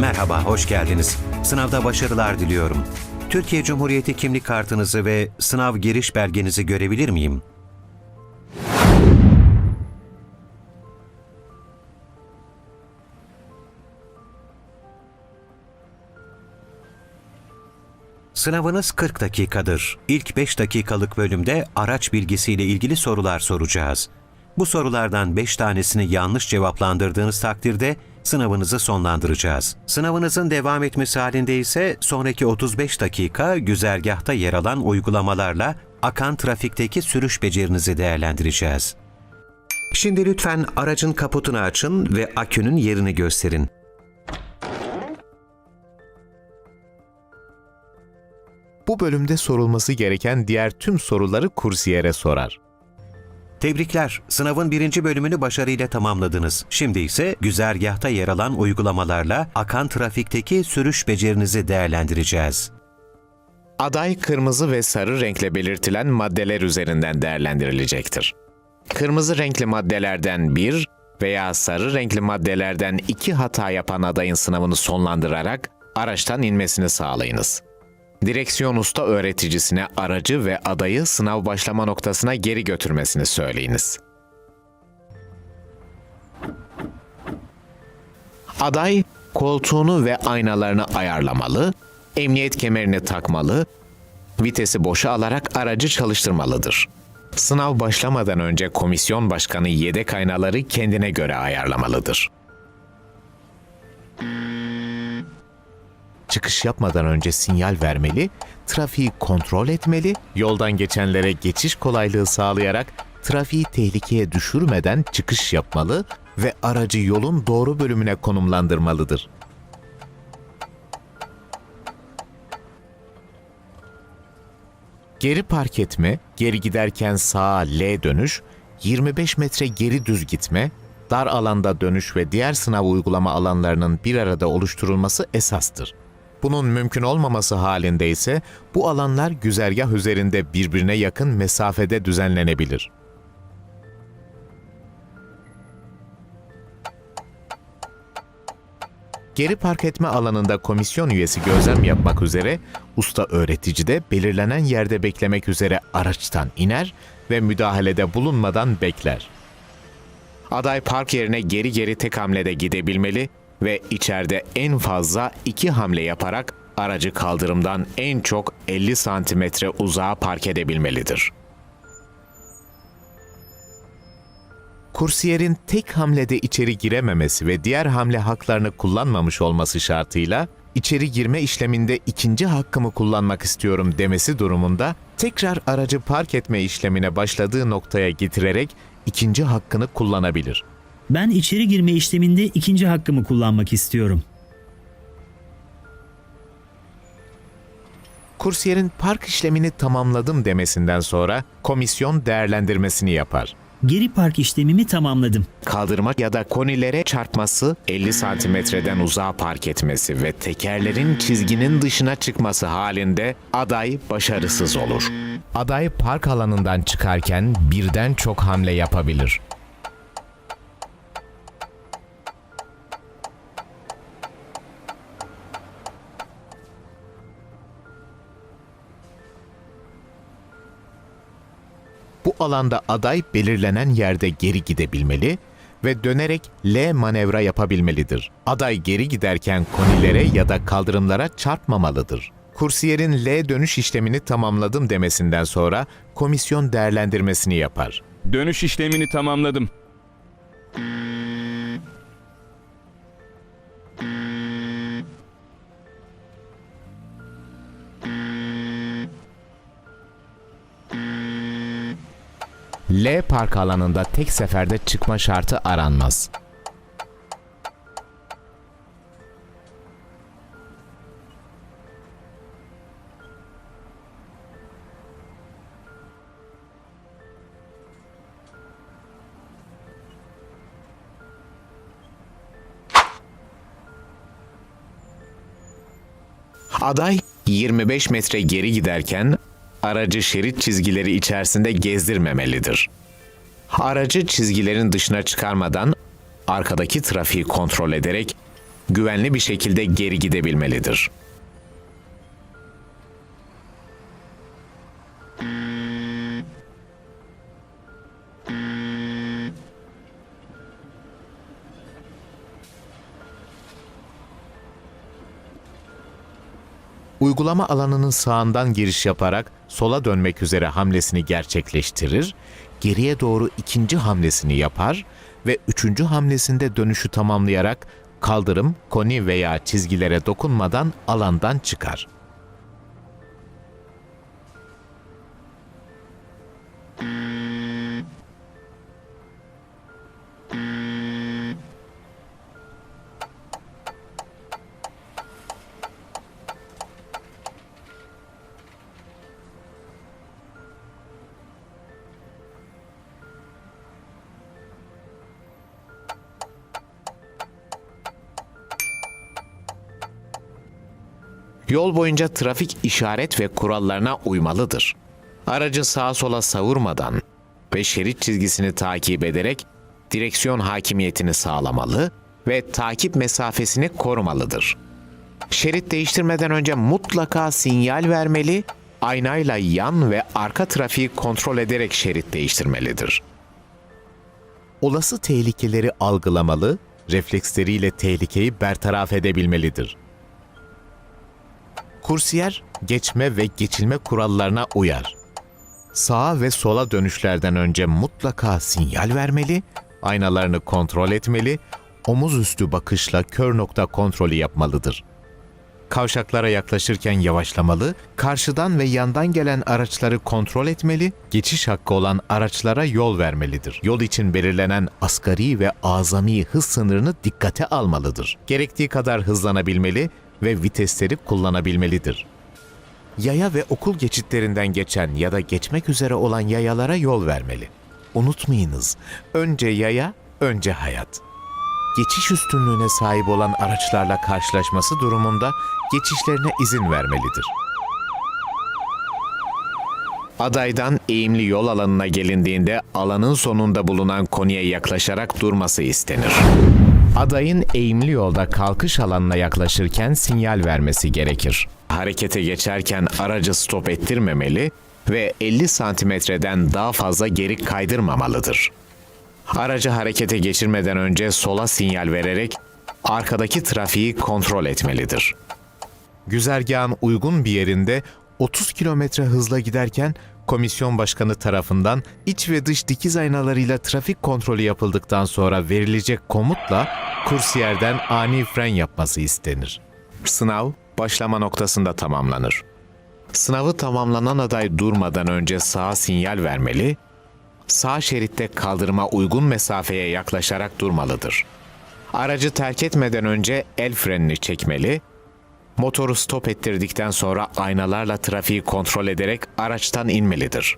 Merhaba, hoş geldiniz. Sınavda başarılar diliyorum. Türkiye Cumhuriyeti kimlik kartınızı ve sınav giriş belgenizi görebilir miyim? Sınavınız 40 dakikadır. İlk 5 dakikalık bölümde araç bilgisiyle ilgili sorular soracağız. Bu sorulardan 5 tanesini yanlış cevaplandırdığınız takdirde sınavınızı sonlandıracağız. Sınavınızın devam etmesi halinde ise sonraki 35 dakika güzergahta yer alan uygulamalarla akan trafikteki sürüş becerinizi değerlendireceğiz. Şimdi lütfen aracın kaputunu açın ve akünün yerini gösterin. Bu bölümde sorulması gereken diğer tüm soruları kursiyere sorar. Tebrikler, sınavın birinci bölümünü başarıyla tamamladınız. Şimdi ise güzergahta yer alan uygulamalarla akan trafikteki sürüş becerinizi değerlendireceğiz. Aday kırmızı ve sarı renkle belirtilen maddeler üzerinden değerlendirilecektir. Kırmızı renkli maddelerden bir veya sarı renkli maddelerden iki hata yapan adayın sınavını sonlandırarak araçtan inmesini sağlayınız. Direksiyon usta öğreticisine aracı ve adayı sınav başlama noktasına geri götürmesini söyleyiniz. Aday koltuğunu ve aynalarını ayarlamalı, emniyet kemerini takmalı, vitesi boşa alarak aracı çalıştırmalıdır. Sınav başlamadan önce komisyon başkanı yedek aynaları kendine göre ayarlamalıdır. Çıkış yapmadan önce sinyal vermeli, trafiği kontrol etmeli, yoldan geçenlere geçiş kolaylığı sağlayarak trafiği tehlikeye düşürmeden çıkış yapmalı ve aracı yolun doğru bölümüne konumlandırmalıdır. Geri park etme, geri giderken sağa L dönüş, 25 metre geri düz gitme, dar alanda dönüş ve diğer sınav uygulama alanlarının bir arada oluşturulması esastır. Bunun mümkün olmaması halinde ise bu alanlar güzergah üzerinde birbirine yakın mesafede düzenlenebilir. Geri park etme alanında komisyon üyesi gözlem yapmak üzere usta öğretici de belirlenen yerde beklemek üzere araçtan iner ve müdahalede bulunmadan bekler. Aday park yerine geri geri tek hamlede gidebilmeli ve içeride en fazla iki hamle yaparak aracı kaldırımdan en çok 50 santimetre uzağa park edebilmelidir. Kursiyerin tek hamlede içeri girememesi ve diğer hamle haklarını kullanmamış olması şartıyla içeri girme işleminde ikinci hakkımı kullanmak istiyorum demesi durumunda tekrar aracı park etme işlemine başladığı noktaya getirerek ikinci hakkını kullanabilir. Ben içeri girme işleminde ikinci hakkımı kullanmak istiyorum. Kursiyerin park işlemini tamamladım demesinden sonra komisyon değerlendirmesini yapar. Geri park işlemimi tamamladım. Kaldırma ya da konilere çarpması, 50 santimetreden uzağa park etmesi ve tekerlerin çizginin dışına çıkması halinde aday başarısız olur. Aday park alanından çıkarken birden çok hamle yapabilir. Bu alanda aday belirlenen yerde geri gidebilmeli ve dönerek L manevra yapabilmelidir. Aday geri giderken konilere ya da kaldırımlara çarpmamalıdır. Kursiyerin L dönüş işlemini tamamladım demesinden sonra komisyon değerlendirmesini yapar. Dönüş işlemini tamamladım. L park alanında tek seferde çıkma şartı aranmaz. Aday 25 metre geri giderken aracı şerit çizgileri içerisinde gezdirmemelidir. Aracı çizgilerin dışına çıkarmadan arkadaki trafiği kontrol ederek güvenli bir şekilde geri gidebilmelidir. Uygulama alanının sağından giriş yaparak sola dönmek üzere hamlesini gerçekleştirir, geriye doğru ikinci hamlesini yapar ve üçüncü hamlesinde dönüşü tamamlayarak kaldırım, koni veya çizgilere dokunmadan alandan çıkar. Yol boyunca trafik işaret ve kurallarına uymalıdır. Aracı sağa sola savurmadan ve şerit çizgisini takip ederek direksiyon hakimiyetini sağlamalı ve takip mesafesini korumalıdır. Şerit değiştirmeden önce mutlaka sinyal vermeli, aynayla yan ve arka trafiği kontrol ederek şerit değiştirmelidir. Olası tehlikeleri algılamalı, refleksleriyle tehlikeyi bertaraf edebilmelidir. Kursiyer geçme ve geçilme kurallarına uyar. Sağa ve sola dönüşlerden önce mutlaka sinyal vermeli, aynalarını kontrol etmeli, omuz üstü bakışla kör nokta kontrolü yapmalıdır. Kavşaklara yaklaşırken yavaşlamalı, karşıdan ve yandan gelen araçları kontrol etmeli, geçiş hakkı olan araçlara yol vermelidir. Yol için belirlenen asgari ve azami hız sınırını dikkate almalıdır. Gerektiği kadar hızlanabilmeli ve vitesleri kullanabilmelidir. Yaya ve okul geçitlerinden geçen ya da geçmek üzere olan yayalara yol vermeli. Unutmayınız, önce yaya, önce hayat. Geçiş üstünlüğüne sahip olan araçlarla karşılaşması durumunda geçişlerine izin vermelidir. Adaydan eğimli yol alanına gelindiğinde alanın sonunda bulunan konuya yaklaşarak durması istenir. Adayın eğimli yolda kalkış alanına yaklaşırken sinyal vermesi gerekir. Harekete geçerken aracı stop ettirmemeli ve 50 santimetreden daha fazla geri kaydırmamalıdır. Aracı harekete geçirmeden önce sola sinyal vererek arkadaki trafiği kontrol etmelidir. Güzergahın uygun bir yerinde 30 kilometre hızla giderken komisyon başkanı tarafından iç ve dış dikiz aynalarıyla trafik kontrolü yapıldıktan sonra verilecek komutla kursiyerden ani fren yapması istenir. Sınav başlama noktasında tamamlanır. Sınavı tamamlanan aday durmadan önce sağa sinyal vermeli, sağ şeritte kaldırıma uygun mesafeye yaklaşarak durmalıdır. Aracı terk etmeden önce el frenini çekmeli, motoru stop ettirdikten sonra aynalarla trafiği kontrol ederek araçtan inmelidir.